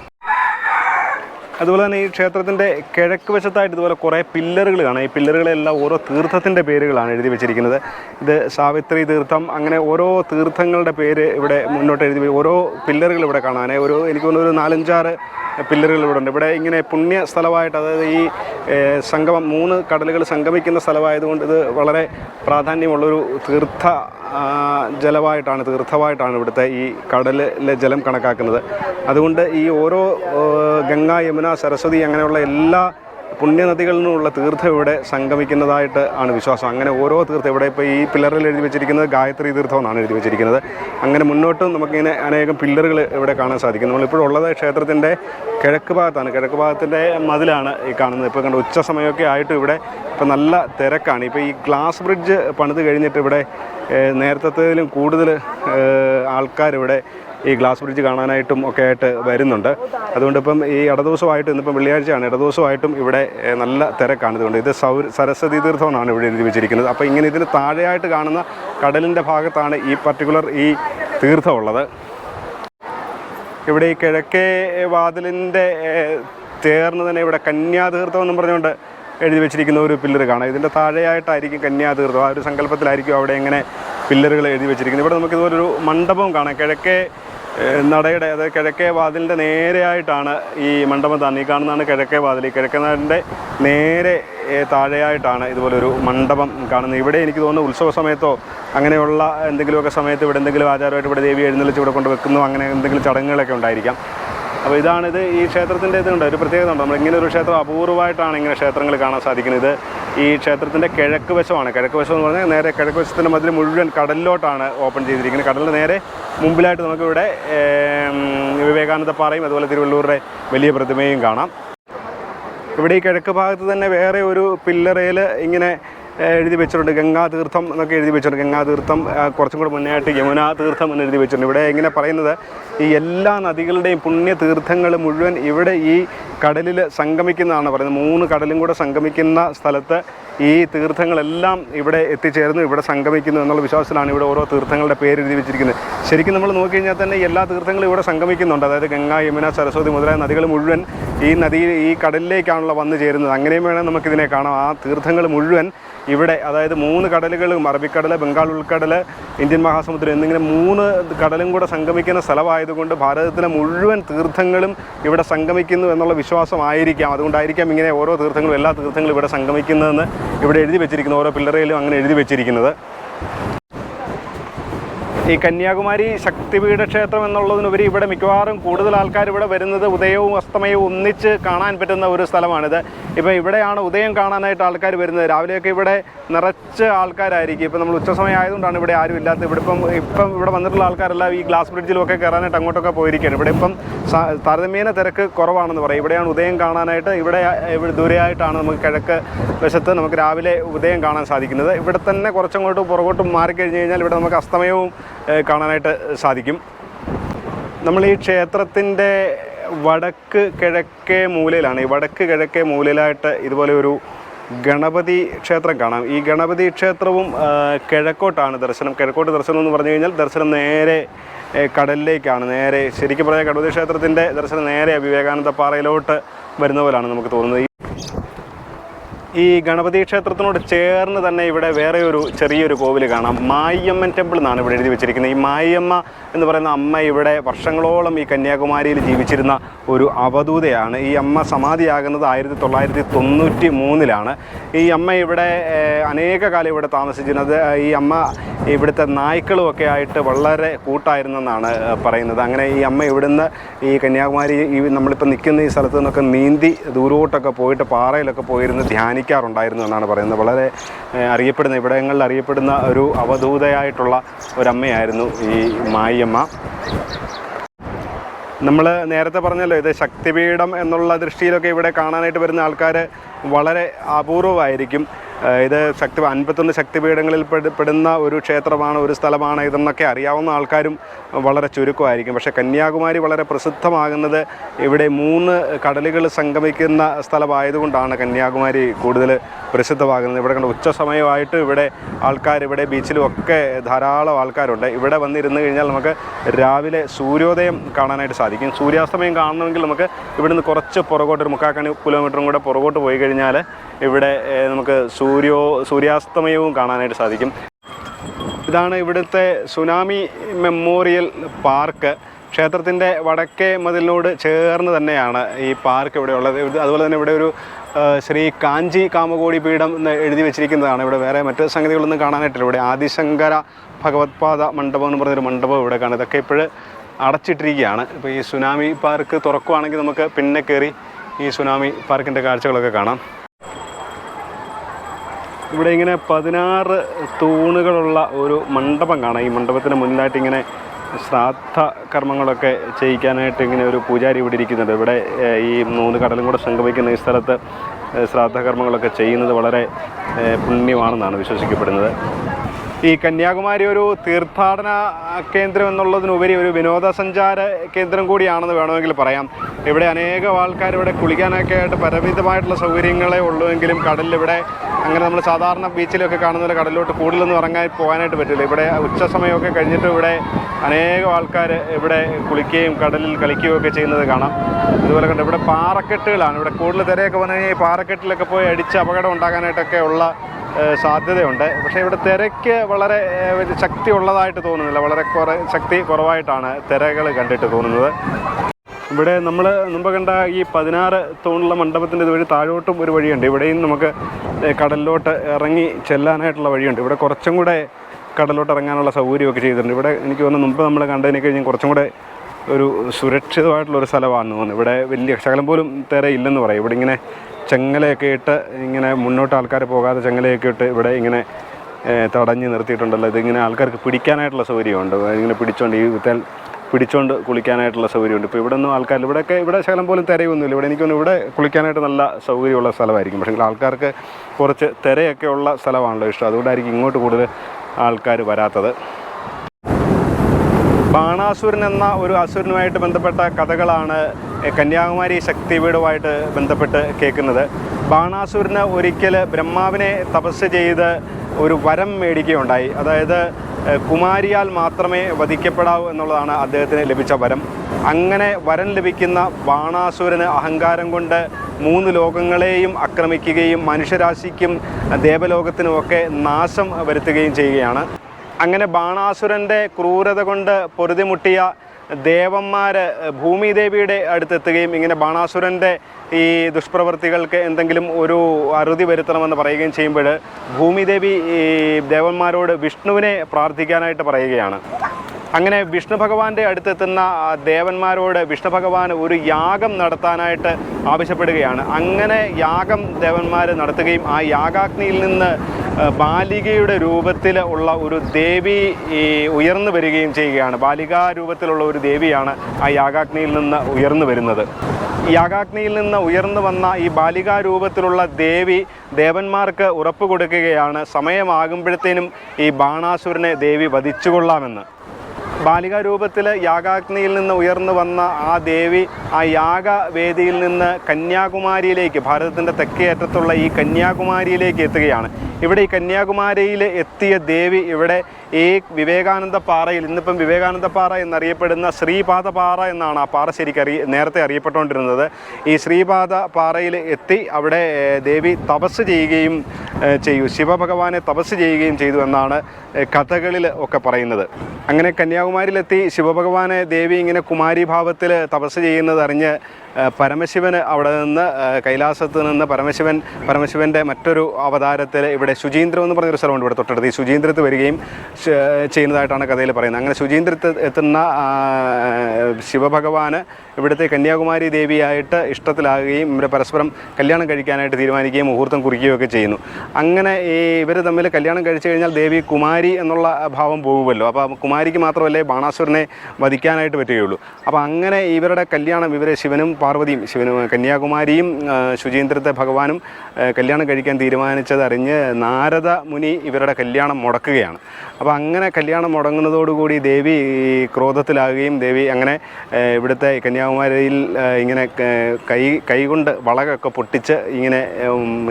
അതുപോലെ തന്നെ ഈ ക്ഷേത്രത്തിന്റെ കിഴക്ക് വശത്തായിട്ട് ഇതുപോലെ കുറേ പില്ലറുകൾ കാണാം. ഈ പില്ലറുകളെല്ലാം ഓരോ തീർത്ഥത്തിന്റെ പേരുകളാണ് എഴുതി വെച്ചിരിക്കുന്നത്. ഇത് സാവിത്രി തീർത്ഥം അങ്ങനെ ഓരോ തീർത്ഥങ്ങളുടെ പേര് ഇവിടെ മുന്നോട്ട് എഴുതി ഓരോ പില്ലറുകൾ ഇവിടെ കാണാനേ ഒരു എനിക്ക് തോന്നുന്നു ഒരു നാലഞ്ചാറ് പില്ലറുകൾ ഇവിടെ ഉണ്ട് ഇവിടെ ഇങ്ങനെ പുണ്യ സ്ഥലമായിട്ട് അതായത് ഈ സംഗമം മൂന്ന് കടലുകൾ സംഗമിക്കുന്ന സ്ഥലമായതുകൊണ്ട് ഇത് വളരെ പ്രാധാന്യമുള്ളൊരു തീർത്ഥ ജലമായിട്ടാണ് തീർത്ഥമായിട്ടാണ് ഇവിടുത്തെ ഈ കടലിലെ ജലം കണക്കാക്കുന്നത്. അതുകൊണ്ട് ഈ ഓരോ ഗംഗ യമുന സരസ്വതി അങ്ങനെയുള്ള എല്ലാ പുണ്യനദികളിൽ നിന്നുള്ള തീർത്ഥം ഇവിടെ സംഗമിക്കുന്നതായിട്ട് ആണ് വിശ്വാസം. അങ്ങനെ ഓരോ തീർത്ഥം ഇവിടെ ഇപ്പോൾ ഈ പില്ലറിൽ എഴുതി വെച്ചിരിക്കുന്നത് ഗായത്രി തീർത്ഥം എന്നാണ് എഴുതി വെച്ചിരിക്കുന്നത്. അങ്ങനെ മുന്നോട്ടും നമുക്കിങ്ങനെ അനേകം പില്ലറുകൾ ഇവിടെ കാണാൻ സാധിക്കും. നമ്മളിപ്പോഴുള്ളത് ക്ഷേത്രത്തിന്റെ കിഴക്ക് ഭാഗത്താണ്. കിഴക്ക് ഭാഗത്തിന്റെ മതിലാണ് ഈ കാണുന്നത്. ഇപ്പോൾ കണ്ട ഉച്ച സമയമൊക്കെ ആയിട്ട് ഇവിടെ ഇപ്പോൾ നല്ല തിരക്കാണ്. ഇപ്പോൾ ഈ ഗ്ലാസ് ബ്രിഡ്ജ് പണിത് കഴിഞ്ഞിട്ട് ഇവിടെ നേരത്തെ കൂടുതൽ ആൾക്കാർ ഇവിടെ ഈ ഗ്ലാസ് ബ്രിഡ്ജ് കാണാനായിട്ടും ഒക്കെ ആയിട്ട് വരുന്നുണ്ട്. അതുകൊണ്ട് ഇപ്പം ഈ ഇടദിവസമായിട്ട് ഇന്നിപ്പം വെള്ളിയാഴ്ചയാണ്. ഇടദിവസമായിട്ടും ഇവിടെ നല്ല തിരക്കാണ് ഇതുകൊണ്ട്. ഇത് സൗ സരസ്വതി തീർത്ഥമാണ് ഇവിടെ എഴുതി വെച്ചിരിക്കുന്നത്. അപ്പോൾ ഇങ്ങനെ ഇതിന് താഴെയായിട്ട് കാണുന്ന കടലിന്റെ ഭാഗത്താണ് ഈ പർട്ടിക്കുലർ ഈ തീർത്ഥമുള്ളത്. ഇവിടെ ഈ കിഴക്കേ വാതിലിന്റെ ചേർന്ന് തന്നെ ഇവിടെ കന്യാതീർത്ഥം എന്നും പറഞ്ഞുകൊണ്ട് എഴുതി വെച്ചിരിക്കുന്ന ഒരു പില്ലർ കാണാം. ഇതിന്റെ താഴെയായിട്ടായിരിക്കും കന്യാതീർത്ഥം. ആ ഒരു സങ്കല്പത്തിലായിരിക്കും അവിടെ ഇങ്ങനെ പില്ലറുകൾ എഴുതി വെച്ചിരിക്കുന്നത്. ഇവിടെ നമുക്ക് ഇതുപോലൊരു മണ്ഡപം കാണാം. കിഴക്കേ നടയുടെ അതായത് കിഴക്കേ വാതിലിന്റെ നേരെയായിട്ടാണ് ഈ മണ്ഡപം തന്നെ. ഈ കാണുന്നതാണ് കിഴക്കേ വാതിൽ ഈ കിഴക്കേ നാടിന്റെ നേരെ താഴെയായിട്ടാണ് ഇതുപോലൊരു മണ്ഡപം കാണുന്നത്. ഇവിടെ എനിക്ക് തോന്നുന്നു ഉത്സവ സമയത്തോ അങ്ങനെയുള്ള എന്തെങ്കിലുമൊക്കെ സമയത്ത് ഇവിടെ എന്തെങ്കിലും ആചാരമായിട്ട് ഇവിടെ ദേവി എഴുന്നള്ളിച്ച് ഇവിടെ കൊണ്ട് വെക്കുന്നു. അങ്ങനെ എന്തെങ്കിലും ചടങ്ങുകളൊക്കെ ഉണ്ടായിരിക്കാം. അപ്പോൾ ഇതാണിത് ഈ ക്ഷേത്രത്തിന്റെ ഇതുണ്ട്. ഒരു പ്രത്യേകത ഉണ്ട്. നമ്മൾ ഇങ്ങനെ ഒരു ക്ഷേത്രം അപൂർവമായിട്ടാണ് ഇങ്ങനെ ക്ഷേത്രങ്ങൾ കാണാൻ സാധിക്കുന്നത്. ഈ ക്ഷേത്രത്തിന്റെ കിഴക്ക് വശമാണ്. കിഴക്ക് വശം എന്ന് പറഞ്ഞാൽ നേരെ കിഴക്ക് വശത്തിന്റെ മതിൽ മുഴുവൻ കടലിലോട്ടാണ് ഓപ്പൺ ചെയ്തിരിക്കുന്നത്. കടലിന് നേരെ മുമ്പിലായിട്ട് നമുക്കിവിടെ വിവേകാനന്ദ പാറയും അതുപോലെ തിരുവള്ളൂരുടെ വലിയ പ്രതിമയും കാണാം. ഇവിടെ ഈ കിഴക്ക് ഭാഗത്ത് തന്നെ വേറെ ഒരു പില്ലറയിൽ ഇങ്ങനെ എഴുതി വെച്ചിട്ടുണ്ട്. ഗംഗാ തീർത്ഥം എന്നൊക്കെ എഴുതി വെച്ചിട്ടുണ്ട്. ഗംഗാ തീർത്ഥം കുറച്ചും കൂടെ മുന്നേ ആയിട്ട് യമുനാ തീർത്ഥം എന്ന് എഴുതി വെച്ചിട്ടുണ്ട്. ഇവിടെ ഇങ്ങനെ പറയുന്നത് ഈ എല്ലാ നദികളുടെയും പുണ്യ തീർത്ഥങ്ങൾ മുഴുവൻ ഇവിടെ ഈ കടലിൽ സംഗമിക്കുന്നതാണ് പറയുന്നത്. മൂന്ന് കടലും കൂടെ സംഗമിക്കുന്ന സ്ഥലത്ത് ഈ തീർത്ഥങ്ങളെല്ലാം ഇവിടെ എത്തിച്ചേർന്നു ഇവിടെ സംഗമിക്കുന്നു എന്നുള്ള വിശ്വാസത്തിലാണ് ഇവിടെ ഓരോ തീർത്ഥങ്ങളുടെ പേര് എഴുതി വെച്ചിരിക്കുന്നത്. ശരിക്കും നമ്മൾ നോക്കിക്കഴിഞ്ഞാൽ തന്നെ എല്ലാ തീർത്ഥങ്ങളും ഇവിടെ സംഗമിക്കുന്നുണ്ട്. അതായത് ഗംഗ യമുന സരസ്വതി മുതലായ നദികൾ മുഴുവൻ ഈ നദി ഈ കടലിലേക്കാണല്ലോ വന്നു ചേരുന്നത്. അങ്ങനെയും വേണം നമുക്കിതിനെ കാണാം. ആ തീർത്ഥങ്ങൾ മുഴുവൻ ഇവിടെ അതായത് മൂന്ന് കടലുകളും അറബിക്കടൽ ബംഗാൾ ഉൾക്കടൽ ഇന്ത്യൻ മഹാസമുദ്രം എന്നിങ്ങനെ മൂന്ന് കടലും കൂടെ സംഗമിക്കുന്ന സ്ഥലമായതുകൊണ്ട് ഭാരതത്തിലെ മുഴുവൻ തീർത്ഥങ്ങളും ഇവിടെ സംഗമിക്കുന്നു എന്നുള്ള വിശ്വാസമായിരിക്കാം അതുകൊണ്ടായിരിക്കാം ഇങ്ങനെ ഓരോ തീർത്ഥങ്ങളും എല്ലാ തീർത്ഥങ്ങളും ഇവിടെ സംഗമിക്കുന്നതെന്ന് ഇവിടെ എഴുതി വെച്ചിരിക്കുന്നു ഓരോ പില്ലറയിലും അങ്ങനെ എഴുതി വെച്ചിരിക്കുന്നത്. ഈ കന്യാകുമാരി ശക്തിപീഠ ക്ഷേത്രം എന്നുള്ളതിനുപരി ഇവിടെ മിക്കവാറും കൂടുതൽ ആൾക്കാർ ഇവിടെ വരുന്നത് ഉദയവും അസ്തമയവും ഒന്നിച്ച് കാണാൻ പറ്റുന്ന ഒരു സ്ഥലമാണിത്. ഇപ്പോൾ ഇവിടെയാണ് ഉദയം കാണാനായിട്ട് ആൾക്കാർ വരുന്നത്. രാവിലെയൊക്കെ ഇവിടെ നിറച്ച് ആൾക്കാരായിരിക്കും. ഇപ്പം നമ്മൾ ഉച്ചസമയം ആയതുകൊണ്ടാണ് ഇവിടെ ആരും ഇല്ലാത്തത്. ഇവിടെ ഇപ്പം ഇപ്പം ഇവിടെ വന്നിട്ടുള്ള ആൾക്കാരെല്ലാം ഈ ഗ്ലാസ് ബ്രിഡ്ജിലൊക്കെ കയറാനായിട്ട് അങ്ങോട്ടൊക്കെ പോയിരിക്കുകയാണ്. ഇവിടെ ഇപ്പം താരതമ്യേന തിരക്ക് കുറവാണെന്ന് പറയും. ഇവിടെയാണ് ഉദയം കാണാനായിട്ട് ഇവിടെ ഇവിടെ ദൂരെയായിട്ടാണ് നമുക്ക് കിഴക്ക് വശത്ത് നമുക്ക് രാവിലെ ഉദയം കാണാൻ സാധിക്കുന്നത്. ഇവിടെ തന്നെ കുറച്ചങ്ങോട്ട് പുറകോട്ട് മാറിക്കഴിഞ്ഞ് കഴിഞ്ഞാൽ ഇവിടെ നമുക്ക് അസ്തമയവും കാണാനായിട്ട് സാധിക്കും. നമ്മൾ ഈ ക്ഷേത്രത്തിന്റെ വടക്ക് കിഴക്കേ മൂലയിലാണ്. ഈ വടക്ക് കിഴക്കേ മൂലയിലായിട്ട് ഇതുപോലെ ഒരു ഗണപതി ക്ഷേത്രം കാണാം. ഈ ഗണപതി ക്ഷേത്രവും കിഴക്കോട്ടാണ് ദർശനം. കിഴക്കോട്ട് ദർശനം എന്ന് പറഞ്ഞു കഴിഞ്ഞാൽ ദർശനം നേരെ കടലിലേക്കാണ്. നേരെ ശരിക്കും പറഞ്ഞാൽ ഗണപതി ക്ഷേത്രത്തിന്റെ ദർശനം നേരെ വിവേകാനന്ദ പാറയിലോട്ട് വരുന്ന പോലാണ് നമുക്ക് തോന്നുന്നത്. ഈ ഗണപതി ക്ഷേത്രത്തിനോട് ചേർന്ന് തന്നെ ഇവിടെ വേറെ ഒരു ചെറിയൊരു കോവിൽ കാണാം. മായിയമ്മൻ ടെമ്പിൾ എന്നാണ് ഇവിടെ എഴുതി വെച്ചിരിക്കുന്നത്. ഈ മായിയമ്മ എന്ന് പറയുന്ന അമ്മ ഇവിടെ വർഷങ്ങളോളം ഈ കന്യാകുമാരിയിൽ ജീവിച്ചിരുന്ന ഒരു അവധൂതയാണ്. ഈ അമ്മ സമാധിയാകുന്നത് ആയിരത്തി തൊള്ളായിരത്തി തൊണ്ണൂറ്റി മൂന്നിലാണ് ഈ അമ്മ ഇവിടെ അനേക കാലം ഇവിടെ താമസിച്ചിരുന്നത്. ഈ അമ്മ ഇവിടുത്തെ നായ്ക്കളും ഒക്കെ ആയിട്ട് വളരെ കൂട്ടായിരുന്നെന്നാണ് പറയുന്നത്. അങ്ങനെ ഈ അമ്മ ഇവിടുന്ന് ഈ കന്യാകുമാരി ഈ നമ്മളിപ്പോൾ നിൽക്കുന്ന ഈ സ്ഥലത്ത് നിന്നൊക്കെ നീന്തി ദൂരോട്ടൊക്കെ പോയിട്ട് പാറയിലൊക്കെ പോയിരുന്ന് ധ്യാനിക്കാറുണ്ടായിരുന്നു എന്നാണ് പറയുന്നത്. വളരെ അറിയപ്പെടുന്ന ഇവിടങ്ങളിൽ അറിയപ്പെടുന്ന ഒരു അവധൂതയായിട്ടുള്ള ഒരമ്മയായിരുന്നു ഈ മായിയമ്മ. നമ്മൾ നേരത്തെ പറഞ്ഞല്ലോ ഇത് ശക്തിപീഠം എന്നുള്ള ദൃഷ്ടിയിലൊക്കെ ഇവിടെ കാണാനായിട്ട് വരുന്ന ആൾക്കാർ വളരെ അപൂർവമായിരിക്കും. ഇത് ശക്തി അൻപത്തൊന്ന് ശക്തിപീഠങ്ങളിൽ പെടുന്ന ഒരു ക്ഷേത്രമാണ് ഒരു സ്ഥലമാണ് ഇതെന്നൊക്കെ അറിയാവുന്ന ആൾക്കാരും വളരെ ചുരുക്കമായിരിക്കും. പക്ഷേ കന്യാകുമാരി വളരെ പ്രസിദ്ധമാകുന്നത് ഇവിടെ മൂന്ന് കടലുകൾ സംഗമിക്കുന്ന സ്ഥലമായതുകൊണ്ടാണ് കന്യാകുമാരി കൂടുതൽ പ്രസിദ്ധമാകുന്നത്. ഇവിടെ കണ്ട ഉച്ച സമയമായിട്ട് ഇവിടെ ആൾക്കാർ ഇവിടെ ബീച്ചിലും ഒക്കെ ധാരാളം ആൾക്കാരുണ്ട്. ഇവിടെ വന്നിരുന്നു കഴിഞ്ഞാൽ നമുക്ക് രാവിലെ സൂര്യോദയം കാണാനായിട്ട് സാധിക്കും. സൂര്യാസ്തമയം കാണണമെങ്കിൽ നമുക്ക് ഇവിടുന്ന് കുറച്ച് പുറകോട്ട് ഒരു മുക്കാക്കണി കിലോമീറ്ററും കൂടെ പുറകോട്ട് പോയി കഴിഞ്ഞാൽ ഇവിടെ നമുക്ക് സൂര്യോ സൂര്യാസ്തമയവും കാണാനായിട്ട് സാധിക്കും. ഇതാണ് ഇവിടുത്തെ സുനാമി മെമ്മോറിയൽ പാർക്ക്. ക്ഷേത്രത്തിന്റെ വടക്കേ മതിലിനോട് ചേർന്ന് തന്നെയാണ് ഈ പാർക്ക് ഇവിടെ ഉള്ളത്. അതുപോലെ തന്നെ ഇവിടെ ഒരു ശ്രീ കാഞ്ചി കാമകോടി പീഠം എന്ന് എഴുതി വെച്ചിരിക്കുന്നതാണ്. ഇവിടെ വേറെ മറ്റ് സംഗതികളൊന്നും കാണാനായിട്ടില്ല. ഇവിടെ ആദിശങ്കര ഭഗവത്പാദ മണ്ഡപം എന്ന് പറഞ്ഞൊരു മണ്ഡപം ഇവിടെ കാണും. ഇതൊക്കെ ഇപ്പോൾ അടച്ചിട്ടിരിക്കുകയാണ്. ഇപ്പോൾ ഈ സുനാമി പാർക്ക് തുറക്കുവാണെങ്കിൽ നമുക്ക് പിന്നെ കയറി ഈ സുനാമി പാർക്കിന്റെ കാഴ്ചകളൊക്കെ കാണാം. ഇവിടെ ഇങ്ങനെ പതിനാറ് തൂണുകളുള്ള ഒരു മണ്ഡപം കാണാം ഈ മണ്ഡപത്തിന് മുന്നിലായിട്ട് ഇങ്ങനെ ശ്രാദ്ധ കർമ്മങ്ങളൊക്കെ ചെയ്യിക്കാനായിട്ട് ഇങ്ങനെ ഒരു പൂജാരി ഇവിടെ ഇരിക്കുന്നുണ്ട് ഇവിടെ ഈ മൂന്ന് കടലും കൂടെ സംഗമിക്കുന്ന ഈ സ്ഥലത്ത് ശ്രാദ്ധ കർമ്മങ്ങളൊക്കെ ചെയ്യുന്നത് വളരെ പുണ്യമാണെന്നാണ് വിശ്വസിക്കപ്പെടുന്നത്. ഈ കന്യാകുമാരി ഒരു തീർത്ഥാടന കേന്ദ്രം എന്നുള്ളതിനുപരി ഒരു വിനോദസഞ്ചാര കേന്ദ്രം കൂടിയാണെന്ന് വേണമെങ്കിൽ പറയാം. ഇവിടെ അനേകം ആൾക്കാർ ഇവിടെ കുളിക്കാനൊക്കെ ആയിട്ട് പരിമിതമായിട്ടുള്ള സൗകര്യങ്ങളെ ഉള്ളുവെങ്കിലും കടലിൽ ഇവിടെ അങ്ങനെ നമ്മൾ സാധാരണ ബീച്ചിലൊക്കെ കാണുന്ന പോലെ കടലിലോട്ട് കൂടുതലൊന്നും ഇറങ്ങാൻ പോകാനായിട്ട് പറ്റില്ല. ഇവിടെ ഉച്ച സമയമൊക്കെ കഴിഞ്ഞിട്ട് ഇവിടെ അനേകം ആൾക്കാർ ഇവിടെ കുളിക്കുകയും കടലിൽ കളിക്കുകയും ഒക്കെ ചെയ്യുന്നത് കാണാം. അതുപോലെ കണ്ട് ഇവിടെ പാറക്കെട്ടുകളാണ്. ഇവിടെ കൂടുതൽ തിരയൊക്കെ വന്നു കഴിഞ്ഞാൽ പാറക്കെട്ടിലൊക്കെ പോയി അടിച്ച് അപകടം ഉണ്ടാകാനായിട്ടൊക്കെ ഉള്ള സാധ്യതയുണ്ട്. പക്ഷേ ഇവിടെ തിരക്ക് വളരെ ശക്തി ഉള്ളതായിട്ട് തോന്നുന്നില്ല. വളരെ കുറ ശക്തി കുറവായിട്ടാണ് തിരകൾ കണ്ടിട്ട് തോന്നുന്നത്. ഇവിടെ നമ്മൾ മുമ്പ് കണ്ട ഈ പതിനാറ് തൂണുള്ള മണ്ഡപത്തിന്റെ ഇതുവഴി താഴോട്ടും ഒരു വഴിയുണ്ട്. ഇവിടെയും നമുക്ക് കടലിലോട്ട് ഇറങ്ങി ചെല്ലാനായിട്ടുള്ള വഴിയുണ്ട്. ഇവിടെ കുറച്ചും കൂടെ കടലിലോട്ട് ഇറങ്ങാനുള്ള സൗകര്യമൊക്കെ ചെയ്തിട്ടുണ്ട്. ഇവിടെ എനിക്ക് തോന്നുന്നു മുമ്പ് നമ്മൾ കണ്ടതിനെ കഴിഞ്ഞ് കുറച്ചും കൂടെ ഒരു സുരക്ഷിതമായിട്ടുള്ള ഒരു സ്ഥലമാണെന്ന് തോന്നുന്നു. ഇവിടെ വലിയ ശകലം പോലും തിരയില്ലെന്ന് പറയും. ഇവിടെ ഇങ്ങനെ ചെങ്ങലയൊക്കെ ഇട്ട് ഇങ്ങനെ മുന്നോട്ട് ആൾക്കാർ പോകാതെ ചെങ്ങലയൊക്കെ ഇട്ട് ഇവിടെ ഇങ്ങനെ തടഞ്ഞ് നിർത്തിയിട്ടുണ്ടല്ലോ. ഇതിങ്ങനെ ആൾക്കാർക്ക് പിടിക്കാനായിട്ടുള്ള സൗകര്യമുണ്ട്. ഇങ്ങനെ പിടിച്ചോണ്ട് ഈ വിത്തൽ പിടിച്ചോണ്ട് കുളിക്കാനായിട്ടുള്ള സൗകര്യമുണ്ട്. ഇപ്പോൾ ഇവിടെ ഒന്നും ആൾക്കാർ ഇവിടെയൊക്കെ ഇവിടെ ശകലം പോലും തിരയൊന്നുമില്ല. ഇവിടെ എനിക്കൊന്നും ഇവിടെ കുളിക്കാനായിട്ട് നല്ല സൗകര്യമുള്ള സ്ഥലമായിരിക്കും. പക്ഷേ ആൾക്കാർക്ക് കുറച്ച് തിരയൊക്കെ ഉള്ള സ്ഥലമാണല്ലോ ഇഷ്ടം. അതുകൊണ്ടായിരിക്കും ഇങ്ങോട്ട് കൂടുതൽ ആൾക്കാർ വരാത്തത്. ബാണാസുരൻ എന്ന ഒരു അസുരനുമായിട്ട് ബന്ധപ്പെട്ട കഥകളാണ് കന്യാകുമാരി ശക്തിപീഠവുമായിട്ട് ബന്ധപ്പെട്ട് കേൾക്കുന്നത്. ബാണാസുരന് ഒരിക്കൽ ബ്രഹ്മാവിനെ തപസ് ചെയ്ത് ഒരു വരം മേടിക്കുകയുണ്ടായി. അതായത് കുമാരിയാൽ മാത്രമേ വധിക്കപ്പെടാവൂ എന്നുള്ളതാണ് അദ്ദേഹത്തിന് ലഭിച്ച വരം. അങ്ങനെ വരം ലഭിക്കുന്ന ബാണാസുരന് അഹങ്കാരം കൊണ്ട് മൂന്ന് ലോകങ്ങളെയും ആക്രമിക്കുകയും മനുഷ്യരാശിക്കും ദേവലോകത്തിനുമൊക്കെ നാശം വരുത്തുകയും ചെയ്യുകയാണ്. അങ്ങനെ ബാണാസുരന്റെ ക്രൂരത കൊണ്ട് പൊറുതിമുട്ടിയ ദേവന്മാർ ഭൂമിദേവിയുടെ അടുത്തെത്തുകയും ഇങ്ങനെ ബാണാസുരന്റെ ഈ ദുഷ്പ്രവൃത്തികൾക്ക് എന്തെങ്കിലും ഒരു അറുതി വരുത്തണമെന്ന് പറയുകയും ചെയ്യുമ്പോൾ ഭൂമിദേവി ഈ ദേവന്മാരോട് വിഷ്ണുവിനെ പ്രാർത്ഥിക്കാനായിട്ട് പറയുകയാണ്. അങ്ങനെ വിഷ്ണു ഭഗവാന്റെ അടുത്തെത്തുന്ന ദേവന്മാരോട് വിഷ്ണു ഭഗവാൻ ഒരു യാഗം നടത്താനായിട്ട് ആവശ്യപ്പെടുകയാണ്. അങ്ങനെ യാഗം ദേവന്മാർ നടത്തുകയും ആ യാഗാഗ്നിയിൽ നിന്ന് ബാലികയുടെ രൂപത്തിൽ ഉള്ള ഒരു ദേവി ഉയർന്നു വരികയും ചെയ്യുകയാണ്. ബാലികാ രൂപത്തിലുള്ള ഒരു ദേവിയാണ് ആ യാഗാഗ്നിയിൽ നിന്ന് ഉയർന്നു വരുന്നത്. യാഗാഗ്നിയിൽ നിന്ന് ഉയർന്നു വന്ന ഈ ബാലികാ രൂപത്തിലുള്ള ദേവി ദേവന്മാർക്ക് ഉറപ്പ് കൊടുക്കുകയാണ്. സമയമാകുമ്പോഴത്തേനും ഈ ബാണാസുരനെ ദേവി വധിച്ചുകൊള്ളാമെന്ന്. ബാലികാ രൂപത്തിൽ യാഗാഗ്നിയിൽ നിന്ന് ഉയർന്നു വന്ന ആ ദേവി ആ യാഗവേദിയിൽ നിന്ന് കന്യാകുമാരിയിലേക്ക് ഭാരതത്തിന്റെ തെക്കേ അറ്റത്തുള്ള ഈ കന്യാകുമാരിയിലേക്ക് എത്തുകയാണ്. ഇവിടെ ഈ കന്യാകുമാരിയിൽ എത്തിയ ദേവി ഇവിടെ ഈ വിവേകാനന്ദ പാറയിൽ ഇന്നിപ്പം വിവേകാനന്ദ പാറ എന്നറിയപ്പെടുന്ന ശ്രീപാദ പാറ എന്നാണ് ആ പാറ ശരിക്കും അറിയ നേരത്തെ അറിയപ്പെട്ടുകൊണ്ടിരുന്നത്. ഈ ശ്രീപാദ പാറയിൽ എത്തി അവിടെ ദേവി തപസ് ചെയ്യുകയും ചെയ്യൂ ശിവഭഗവാനെ തപസ് ചെയ്യുകയും ചെയ്തു എന്നാണ് കഥകളിൽ ഒക്കെ പറയുന്നത്. അങ്ങനെ കന്യാകുമാരിയിലെത്തി ശിവഭഗവാനെ ദേവി ഇങ്ങനെ കുമാരി ഭാവത്തിൽ തപസ് ചെയ്യുന്നതറിഞ്ഞ് പരമശിവന് അവിടെ നിന്ന് കൈലാസത്ത് നിന്ന് പരമശിവൻ പരമശിവന്റെ മറ്റൊരു അവതാരത്തിൽ ഇവിടെ ശുചീന്ദ്രം എന്ന് പറഞ്ഞൊരു സ്ഥലമുണ്ട് ഇവിടെ തൊട്ടടുത്ത്. ഈ ശുചീന്ദ്രത്ത് വരികയും ചെയ്യുന്നതായിട്ടാണ് കഥയിൽ പറയുന്നത്. അങ്ങനെ ശുചീന്ദ്രത്ത് എത്തുന്ന ശിവഭഗവാന് ഇവിടുത്തെ കന്യാകുമാരി ദേവിയായിട്ട് ഇഷ്ടത്തിലാകുകയും ഇവരെ പരസ്പരം കല്യാണം കഴിക്കാനായിട്ട് തീരുമാനിക്കുകയും മുഹൂർത്തം കുറിക്കുകയും ഒക്കെ ചെയ്യുന്നു. അങ്ങനെ ഈ ഇവർ തമ്മിൽ കല്യാണം കഴിച്ചു കഴിഞ്ഞാൽ ദേവി കുമാരി എന്നുള്ള ഭാവം പോകുമല്ലോ. അപ്പോൾ കുമാരിക്ക് മാത്രമല്ലേ ബാണാസുരനെ വധിക്കാനായിട്ട് പറ്റുകയുള്ളൂ. അപ്പോൾ അങ്ങനെ ഇവരുടെ കല്യാണം ഇവരെ ശിവനും പാർവതിയും ശിവനും കന്യാകുമാരിയും ശുചീന്ദ്രത്തെ ഭഗവാനും കല്യാണം കഴിക്കാൻ തീരുമാനിച്ചതറിഞ്ഞ് നാരദ മുനി ഇവരുടെ കല്യാണം മുടക്കുകയാണ്. അപ്പോൾ അങ്ങനെ കല്യാണം മുടങ്ങുന്നതോടുകൂടി ദേവി ക്രോധത്തിലാകുകയും ദേവി അങ്ങനെ ഇവിടുത്തെ ഇവിടുത്തെ കന്യാകുമാരിയിൽ ഇങ്ങനെ കൈ കൈകൊണ്ട് വളകൊക്കെ പൊട്ടിച്ച് ഇങ്ങനെ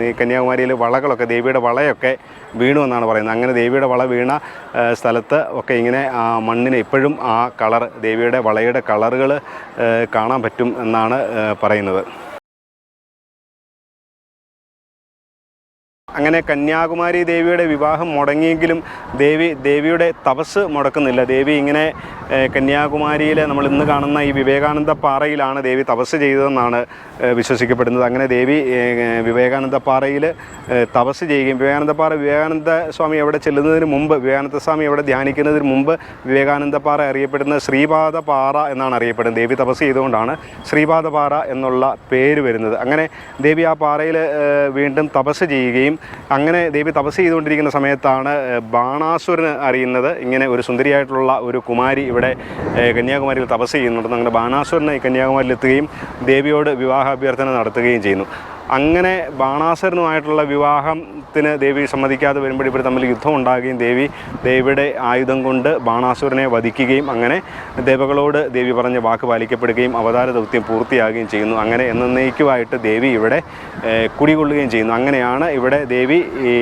ഈ കന്യാകുമാരിയിൽ വളകളൊക്കെ ദേവിയുടെ വളയൊക്കെ വീണു എന്നാണ് പറയുന്നത്. അങ്ങനെ ദേവിയുടെ വള വീണ സ്ഥലത്ത് ഒക്കെ ഇങ്ങനെ ആ മണ്ണിന് ഇപ്പോഴും ആ കളർ ദേവിയുടെ വളയുടെ കളറുകൾ കാണാൻ പറ്റും എന്നാണ് പറയുന്നത്. അങ്ങനെ കന്യാകുമാരി ദേവിയുടെ വിവാഹം മുടങ്ങിയെങ്കിലും ദേവി ദേവിയുടെ തപസ് മുടക്കുന്നില്ല. ദേവി ഇങ്ങനെ കന്യാകുമാരിയിലെ നമ്മൾ ഇന്ന് കാണുന്ന ഈ വിവേകാനന്ദ പാറയിലാണ് ദേവി തപസ് ചെയ്തതെന്നാണ് വിശ്വസിക്കപ്പെടുന്നത്. അങ്ങനെ ദേവി വിവേകാനന്ദ പാറയിൽ തപസ് ചെയ്യുകയും വിവേകാനന്ദ പാറ വിവേകാനന്ദ സ്വാമി എവിടെ ചെല്ലുന്നതിന് മുമ്പ് വിവേകാനന്ദ സ്വാമി എവിടെ ധ്യാനിക്കുന്നതിന് മുമ്പ് വിവേകാനന്ദ പാറ അറിയപ്പെടുന്ന ശ്രീപാദ പാറ എന്നാണ് അറിയപ്പെടുന്നത്. ദേവി തപസ് ചെയ്തുകൊണ്ടാണ് ശ്രീപാദ പാറ എന്നുള്ള പേര് വരുന്നത്. അങ്ങനെ ദേവി ആ പാറയിൽ വീണ്ടും തപസ് ചെയ്യുകയും അങ്ങനെ ദേവി തപസ് ചെയ്തുകൊണ്ടിരിക്കുന്ന സമയത്താണ് ബാണാസുരന് അറിയുന്നത്. ഇങ്ങനെ ഒരു സുന്ദരിയായിട്ടുള്ള ഒരു കുമാരി ഇവിടെ കന്യാകുമാരിയിൽ തപസ് ചെയ്യുന്നുണ്ടെന്ന്. അങ്ങനെ ബാണാസുരനെ കന്യാകുമാരിയിൽ എത്തുകയും ദേവിയോട് വിവാഹാഭ്യർത്ഥന നടത്തുകയും ചെയ്യുന്നു. അങ്ങനെ ബാണാസുരനുമായിട്ടുള്ള വിവാഹത്തിന് ദേവി സമ്മതിക്കാതെ വരുമ്പോൾ ഇവർ തമ്മിൽ യുദ്ധം ഉണ്ടാകുകയും ദേവി ദേവിയുടെ ആയുധം കൊണ്ട് ബാണാസുരനെ വധിക്കുകയും അങ്ങനെ ദേവകളോട് ദേവി പറഞ്ഞ വാക്ക് പാലിക്കപ്പെടുകയും അവതാര ദൗത്യം പൂർത്തിയാകുകയും ചെയ്യുന്നു. അങ്ങനെ എന്നേക്കുമായിട്ട് ദേവി ഇവിടെ കുടികൊള്ളുകയും ചെയ്യുന്നു. അങ്ങനെയാണ് ഇവിടെ ദേവി ഈ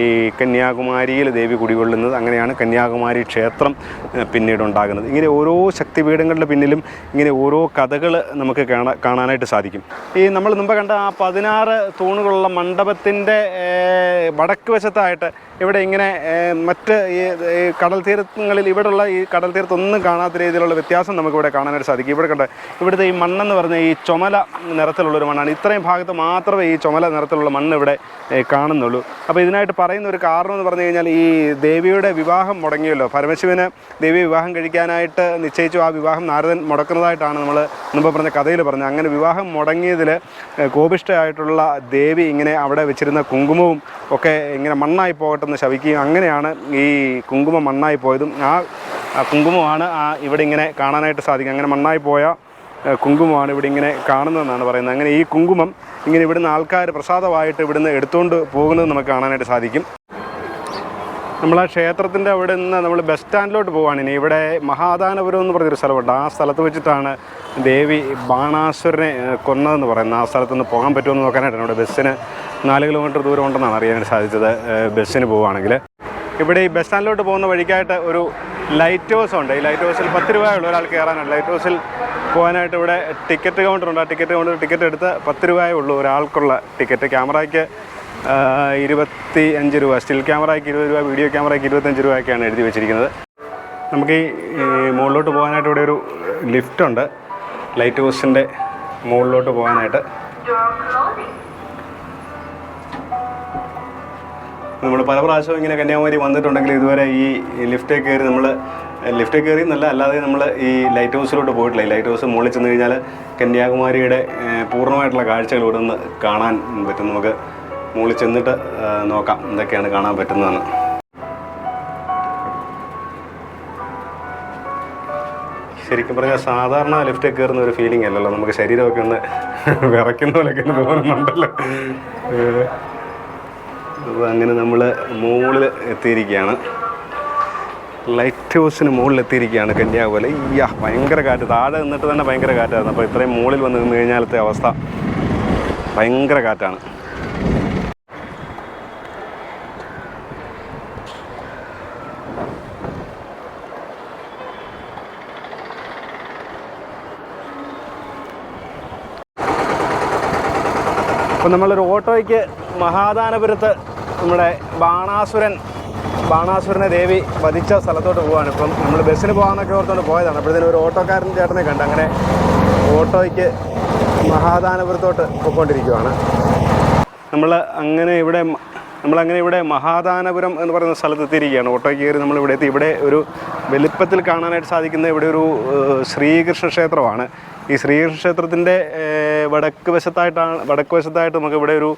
കന്യാകുമാരിയിൽ ദേവി കുടികൊള്ളുന്നത്. അങ്ങനെയാണ് കന്യാകുമാരി ക്ഷേത്രം പിന്നീട് ഉണ്ടാകുന്നത്. ഇങ്ങനെ ഓരോ ശക്തിപീഠങ്ങളുടെ പിന്നിലും ഇങ്ങനെ ഓരോ കഥകൾ നമുക്ക് കാണാനായിട്ട് സാധിക്കും. ഈ നമ്മൾ മുമ്പ് കണ്ട ആ പതിനാറ് തൂണുകളുള്ള മണ്ഡപത്തിന്റെ വടക്ക് വശത്തായിട്ട് ഇവിടെ ഇങ്ങനെ മറ്റ് ഈ കടൽ തീരങ്ങളിൽ ഇവിടെയുള്ള ഈ കടൽ തീരത്തൊന്നും കാണാത്ത രീതിയിലുള്ള വ്യത്യാസം നമുക്കിവിടെ കാണാനായിട്ട് സാധിക്കും. ഇവിടെ കണ്ട് ഇവിടുത്തെ ഈ മണ്ണെന്ന് പറഞ്ഞ ഈ ചുമല നിറത്തിലുള്ളൊരു മണ്ണാണ്. ഇത്രയും ഭാഗത്ത് മാത്രമേ ഈ ചുമല നിറത്തിലുള്ള മണ്ണ് ഇവിടെ കാണുന്നുള്ളൂ. അപ്പോൾ ഇതിനായിട്ട് പറയുന്ന ഒരു കാരണം എന്ന് പറഞ്ഞു കഴിഞ്ഞാൽ ഈ ദേവിയുടെ വിവാഹം മുടങ്ങിയല്ലോ. പരമശിവന് ദേവി വിവാഹം കഴിക്കാനായിട്ട് നിശ്ചയിച്ചു. ആ വിവാഹം നാരദൻ മുടക്കുന്നതായിട്ടാണ് നമ്മൾ മുമ്പ് പറഞ്ഞ കഥയിൽ പറഞ്ഞത്. അങ്ങനെ വിവാഹം മുടങ്ങിയതിൽ കോപിഷ്ഠയായിട്ടുള്ള ദേവി ഇങ്ങനെ അവിടെ വെച്ചിരുന്ന കുങ്കുമവും ഒക്കെ ഇങ്ങനെ മണ്ണായി പോകട്ടെന്ന് ശവിക്കുകയും അങ്ങനെയാണ് ഈ കുങ്കുമം മണ്ണായി പോയതും. ആ ആ കുങ്കുമമാണ് ആ ഇവിടെ ഇങ്ങനെ കാണാനായിട്ട് സാധിക്കും അങ്ങനെ മണ്ണായി പോയ കുങ്കുമമാണ് ഇവിടെ ഇങ്ങനെ കാണുന്നതെന്നാണ് പറയുന്നത്. അങ്ങനെ ഈ കുങ്കുമം ഇങ്ങനെ ഇവിടുന്ന് ആൾക്കാർ പ്രസാദമായിട്ട് ഇവിടുന്ന് എടുത്തുകൊണ്ട് പോകുന്നത് നമുക്ക് കാണാനായിട്ട് സാധിക്കും. നമ്മൾ ആ ക്ഷേത്രത്തിന്റെ അവിടെ നിന്ന് നമ്മൾ ബസ് സ്റ്റാൻഡിലോട്ട് പോവാണ്. ഇനി ഇവിടെ മഹാദാനപുരം എന്ന് പറഞ്ഞൊരു സ്ഥലമുണ്ട്. ആ സ്ഥലത്ത് വെച്ചിട്ടാണ് ദേവി ബാണാസുരനെ കൊന്നതെന്ന് പറയുന്നത്. ആ സ്ഥലത്ത് നിന്ന് പോകാൻ പറ്റുമെന്ന് നോക്കാനായിട്ടാണ് ഇവിടെ ബസ്സിന് നാല് കിലോമീറ്റർ ദൂരം ഉണ്ടെന്നാണ് അറിയാൻ സാധിച്ചത് ബസ്സിന് പോവുകയാണെങ്കിൽ. ഇവിടെ ഈ ബസ് സ്റ്റാൻഡിലോട്ട് പോകുന്ന വഴിക്കായിട്ട് ഒരു ലൈറ്റ് ഹൗസ് ഉണ്ട്. ഈ ലൈറ്റ് ഹൗസിൽ പത്ത് രൂപയുള്ള ഒരാൾ കയറാനുണ്ട് ലൈറ്റ് ഹൗസിൽ പോകാനായിട്ട് ഇവിടെ ടിക്കറ്റ് കൗണ്ടർ ഉണ്ട് ആ ടിക്കറ്റ് കൗണ്ടർ ടിക്കറ്റ് എടുത്ത് പത്ത് രൂപയേ ഉള്ളൂ ഒരാൾക്കുള്ള ടിക്കറ്റ്. ക്യാമറയ്ക്ക് ഇരുപത്തി അഞ്ച് രൂപ. സ്റ്റിൽ ക്യാമറയ്ക്ക് ഇരുപത് രൂപ വീഡിയോ ക്യാമറയ്ക്ക് ഇരുപത്തഞ്ച് രൂപയൊക്കെയാണ് എഴുതി വെച്ചിരിക്കുന്നത്. നമുക്ക് ഈ മുകളിലോട്ട് പോകാനായിട്ട് ഇവിടെ ഒരു ലിഫ്റ്റ് ഉണ്ട്. ലൈറ്റ് ഹൗസിന്റെ മുകളിലോട്ട് പോകാനായിട്ട്. നമ്മൾ പല പ്രാവശ്യവും ഇങ്ങനെ കന്യാകുമാരി വന്നിട്ടുണ്ടെങ്കിൽ ഇതുവരെ ഈ ലിഫ്റ്റിൽ കയറി നമ്മൾ ലിഫ്റ്റിൽ കയറി എന്നല്ല അല്ലാതെ നമ്മൾ ഈ ലൈറ്റ് ഹൗസിലോട്ട് പോയിട്ടില്ല. ഈ ലൈറ്റ് ഹൗസ് മുകളിൽ ചെന്ന് കഴിഞ്ഞാൽ കന്യാകുമാരിയുടെ പൂർണമായിട്ടുള്ള കാഴ്ചകൾ ഇവിടെ നിന്ന് കാണാൻ പറ്റും നമുക്ക്. മുകളിൽ ചെന്നിട്ട് നോക്കാം എന്തൊക്കെയാണ് കാണാൻ പറ്റുന്നതെന്ന്. ശരിക്കും പറഞ്ഞാൽ സാധാരണ ലിഫ്റ്റ് കയറുന്ന ഒരു ഫീലിംഗ് അല്ലല്ലോ. നമുക്ക് ശരീരമൊക്കെ ഒന്ന് (laughs) വിറയ്ക്കുന്ന പോലെയൊക്കെ തോന്നുന്നുണ്ടല്ലോ. അപ്പോൾ അങ്ങനെ നമ്മൾ മുകളിൽ എത്തിയിരിക്കുകയാണ്. ലൈറ്റ് ഹൗസിന് മുകളിൽ എത്തിയിരിക്കുകയാണ് കന്യാകുമാരി ഇയ്യ ഭയങ്കര കാറ്റ്. താഴെ നിന്നിട്ട് തന്നെ ഭയങ്കര കാറ്റായിരുന്നു. അപ്പോൾ ഇത്രയും മുകളിൽ വന്ന് നിന്ന് കഴിഞ്ഞാലത്തെ അവസ്ഥ ഭയങ്കര കാറ്റാണ്. അപ്പോൾ നമ്മളൊരു ഓട്ടോയ്ക്ക് മഹാദാനപുരത്ത് നമ്മുടെ ബാണാസുരൻ ബാണാസുരനെ ദേവി വധിച്ച സ്ഥലത്തോട്ട് പോവാണ്. ഇപ്പം നമ്മൾ ബസ്സിന് പോകാമെന്നൊക്കെ ഓർത്തുകൊണ്ട് പോയതാണ്. അപ്പോഴത്തേനും ഒരു ഓട്ടോക്കാരൻ ചേട്ടനെ കണ്ട് അങ്ങനെ ഓട്ടോയ്ക്ക് മഹാദാനപുരത്തോട്ട് പോയിക്കൊണ്ടിരിക്കുവാണ്. നമ്മൾ അങ്ങനെ ഇവിടെ നമ്മളങ്ങനെ ഇവിടെ മഹാദാനപുരം എന്ന് പറയുന്ന സ്ഥലത്ത് എത്തിയിരിക്കുകയാണ് ഓട്ടോയ്ക്ക് കയറി നമ്മൾ ഇവിടെ എത്തി. ഇവിടെ ഒരു വലിപ്പത്തിൽ കാണാനായിട്ട് സാധിക്കുന്ന ഇവിടെ ഒരു ശ്രീകൃഷ്ണ ക്ഷേത്രമാണ്. ഈ ശ്രീകൃഷ്ണ ക്ഷേത്രത്തിന്റെ വടക്ക് വശത്തായിട്ടാണ് വടക്ക് വശത്തായിട്ട് നമുക്ക് ഇവിടെ ഒരു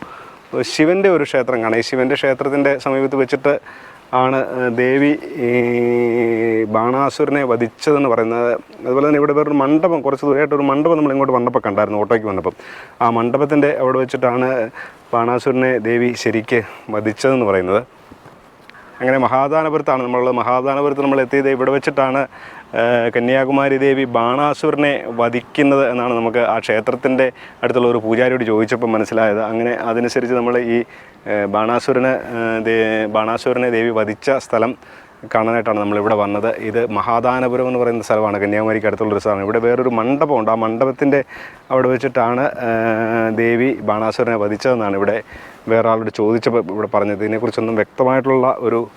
ശിവന്റെ ഒരു ക്ഷേത്രം കാണാം. ഈ ശിവന്റെ ക്ഷേത്രത്തിന്റെ സമീപത്ത് വെച്ചിട്ട് ആണ് ദേവി ഈ ബാണാസുരനെ വധിച്ചതെന്ന് പറയുന്നത്. അതുപോലെ തന്നെ ഇവിടെ വേറൊരു മണ്ഡപം കുറച്ച് ദൂരമായിട്ട് ഒരു മണ്ഡപം നമ്മൾ ഇങ്ങോട്ട് വന്നപ്പോൾ കണ്ടായിരുന്നു ഓട്ടോയ്ക്ക് വന്നപ്പം. ആ മണ്ഡപത്തിന്റെ അവിടെ വെച്ചിട്ടാണ് ബാണാസുരനെ ദേവി ശരിക്ക് വധിച്ചതെന്ന് പറയുന്നത്. അങ്ങനെ മഹാദാനപുരത്താണ് നമ്മളുള്ളത്. മഹാദാനപുരത്ത് നമ്മൾ എത്തിയത് ഇവിടെ വെച്ചിട്ടാണ് കന്യാകുമാരി ദേവി ബാണാസുരനെ വധിക്കുന്നത് എന്നാണ് നമുക്ക് ആ ക്ഷേത്രത്തിന്റെ അടുത്തുള്ള ഒരു പൂജാരിയോട് ചോദിച്ചപ്പോൾ മനസ്സിലായത്. അങ്ങനെ അതനുസരിച്ച് നമ്മൾ ഈ ബാണാസുരനെ ബാണാസുരന് ദേവി വധിച്ച സ്ഥലം കാണാനായിട്ടാണ് നമ്മളിവിടെ വന്നത്. ഇത് മഹാദാനപുരം എന്ന് പറയുന്ന സ്ഥലമാണ്. കന്യാകുമാരിക്ക് അടുത്തുള്ളൊരു സ്ഥലമാണ്. ഇവിടെ വേറൊരു മണ്ഡപമുണ്ട്. ആ മണ്ഡപത്തിന്റെ അവിടെ വെച്ചിട്ടാണ് ദേവി ബാണാസുരനെ വധിച്ചതെന്നാണ് ഇവിടെ വേറെ ആളോട് ചോദിച്ചപ്പോൾ ഇവിടെ പറഞ്ഞത്. ഇതിനെക്കുറിച്ചൊന്നും വ്യക്തമായിട്ടുള്ള ഒരു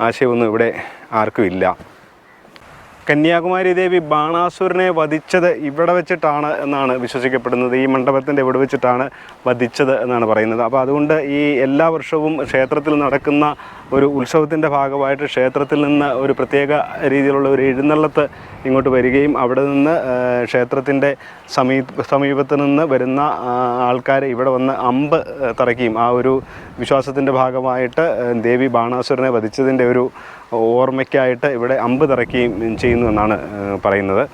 ആശയമൊന്നും ഇവിടെ ആർക്കും ഇല്ല. കന്യാകുമാരി ദേവി ബാണാസുരനെ വധിച്ചത് ഇവിടെ വെച്ചിട്ടാണ് എന്നാണ് വിശ്വസിക്കപ്പെടുന്നത്. ഈ മണ്ഡപത്തിന്റെ ഇവിടെ വെച്ചിട്ടാണ് വധിച്ചത് എന്നാണ് പറയുന്നത്. അപ്പോൾ അതുകൊണ്ട് ഈ എല്ലാ വർഷവും ക്ഷേത്രത്തിൽ നടക്കുന്ന ഒരു ഉത്സവത്തിന്റെ ഭാഗമായിട്ട് ക്ഷേത്രത്തിൽ നിന്ന് ഒരു പ്രത്യേക രീതിയിലുള്ള ഒരു എഴുന്നള്ളത്ത് ഇങ്ങോട്ട് വരികയും അവിടെ നിന്ന് ക്ഷേത്രത്തിന്റെ സമീപ സമീപത്ത് നിന്ന് വരുന്ന ആൾക്കാർ ഇവിടെ വന്ന് അമ്പ് തറയ്ക്കുകയും ആ ഒരു വിശ്വാസത്തിന്റെ ഭാഗമായിട്ട് ദേവി ബാണാസുരനെ വധിച്ചതിന്റെ ഒരു ഓർമ്മയ്ക്കായിട്ട് ഇവിടെ അമ്പ് തറയ്ക്കുകയും ചെയ്യുന്നു എന്നാണ് പറയുന്നത്.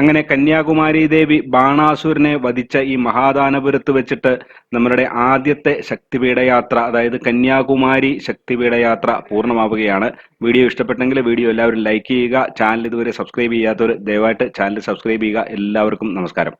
അങ്ങനെ കന്യാകുമാരി ദേവി ബാണാസുരനെ വധിച്ച ഈ മഹാദാനപുരത്ത് വെച്ചിട്ട് നമ്മളുടെ ആദ്യത്തെ ശക്തിപീഠയാത്ര അതായത് കന്യാകുമാരി ശക്തിപീഠയാത്ര പൂർണമാവുകയാണ്. വീഡിയോ ഇഷ്ടപ്പെട്ടെങ്കിൽ വീഡിയോ എല്ലാവരും ലൈക്ക് ചെയ്യുക ചാനൽ ഇതുവരെ സബ്സ്ക്രൈബ് ചെയ്യാത്തവർ ദയവായിട്ട് ചാനൽ സബ്സ്ക്രൈബ് ചെയ്യുക. എല്ലാവർക്കും നമസ്കാരം.